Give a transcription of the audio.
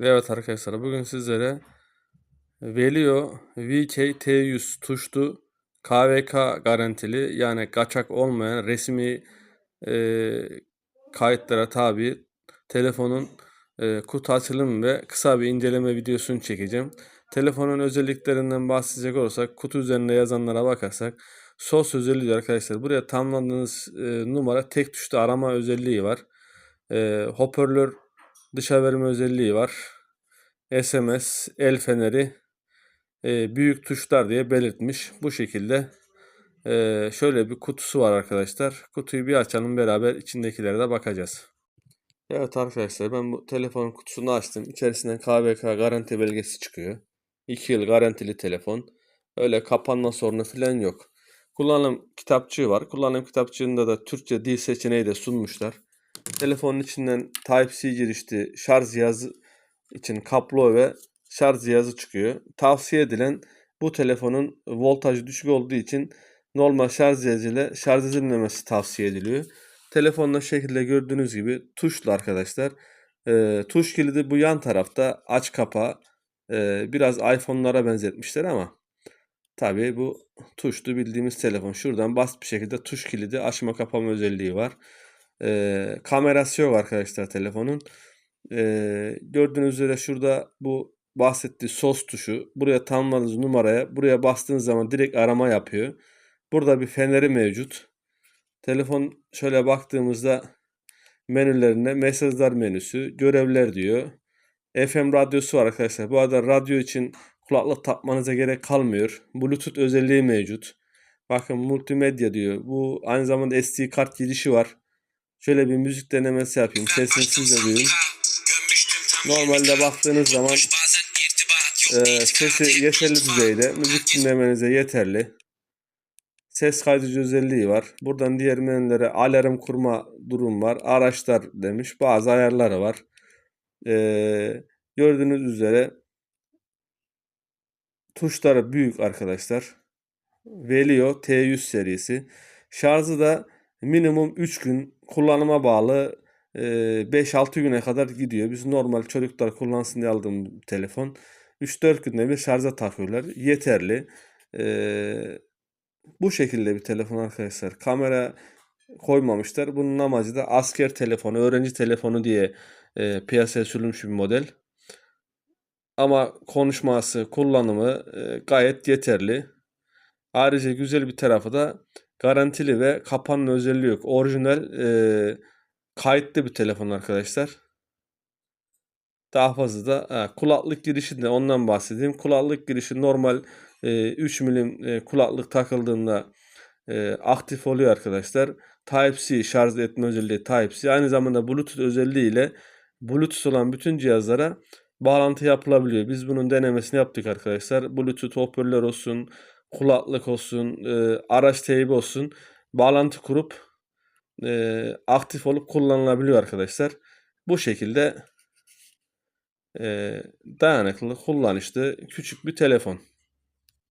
Evet arkadaşlar bugün sizlere Velio VK-T100 tuşlu KVK garantili yani kaçak olmayan resmi e, kayıtlara tabi telefonun e, kutu açılım ve kısa bir inceleme videosunu çekeceğim. Telefonun özelliklerinden bahsedecek olursak kutu üzerinde yazanlara bakarsak sos özelliği arkadaşlar. Buraya tamamladığınız e, numara tek tuşta arama özelliği var. E, hoparlör dışa verme özelliği var. SMS, el feneri, e, büyük tuşlar diye belirtmiş. Bu şekilde e, şöyle bir kutusu var arkadaşlar. Kutuyu bir açalım beraber içindekilere de bakacağız. Evet arkadaşlar ben bu telefonun kutusunu açtım. İçerisinden KVK garanti belgesi çıkıyor. 2 yıl garantili telefon. Öyle kapanma sorunu falan yok. Kullanım kitapçığı var. Kullanım kitapçığında da Türkçe dil seçeneği de sunmuşlar. Telefonun içinden Type-C girişli şarj cihazı için kablo ve şarj cihazı çıkıyor. Tavsiye edilen bu telefonun voltajı düşük olduğu için normal şarj cihazı ile şarj edilmemesi tavsiye ediliyor. Telefonda şekilde gördüğünüz gibi tuşlu arkadaşlar. Ee, tuş kilidi bu yan tarafta aç kapa ee, biraz iPhone'lara benzetmişler ama tabii bu tuşlu bildiğimiz telefon. Şuradan basit bir şekilde tuş kilidi açma kapama özelliği var. Ee, kamerası yok arkadaşlar telefonun. Ee, gördüğünüz üzere şurada bu bahsettiği sos tuşu. Buraya tanımladığınız numaraya buraya bastığınız zaman direkt arama yapıyor. Burada bir feneri mevcut. Telefon şöyle baktığımızda menülerine mesajlar menüsü, görevler diyor. FM radyosu var arkadaşlar. Bu arada radyo için kulaklık takmanıza gerek kalmıyor. Bluetooth özelliği mevcut. Bakın multimedya diyor. Bu aynı zamanda SD kart girişi var. Şöyle bir müzik denemesi yapayım. Sesini siz de duyun. Normalde baktığınız zaman e, sesi yeterli düzeyde. Müzik dinlemenize yeterli. Ses kaydedici özelliği var. Buradan diğer menülere alarm kurma durum var. Araçlar demiş. Bazı ayarları var. Ee, gördüğünüz üzere tuşları büyük arkadaşlar. Velio T100 serisi. Şarjı da minimum 3 gün kullanıma bağlı 5-6 güne kadar gidiyor. Biz normal çocuklar kullansın diye aldığım telefon 3-4 günde bir şarja takıyorlar. Yeterli. Bu şekilde bir telefon arkadaşlar. Kamera koymamışlar. Bunun amacı da asker telefonu, öğrenci telefonu diye piyasaya sürülmüş bir model. Ama konuşması, kullanımı gayet yeterli. Ayrıca güzel bir tarafı da garantili ve kapanma özelliği yok. Orijinal e, kayıtlı bir telefon arkadaşlar. Daha fazla da ha, kulaklık girişinde ondan bahsedeyim. Kulaklık girişi normal e, 3 milim e, kulaklık takıldığında e, aktif oluyor arkadaşlar. Type-C şarj etme özelliği Type-C. Aynı zamanda Bluetooth özelliğiyle Bluetooth olan bütün cihazlara bağlantı yapılabiliyor. Biz bunun denemesini yaptık arkadaşlar. Bluetooth hoparlör olsun, kulaklık olsun, e, araç teybi olsun. Bağlantı kurup e, aktif olup kullanılabiliyor arkadaşlar. Bu şekilde e, dayanıklı, kullanışlı küçük bir telefon.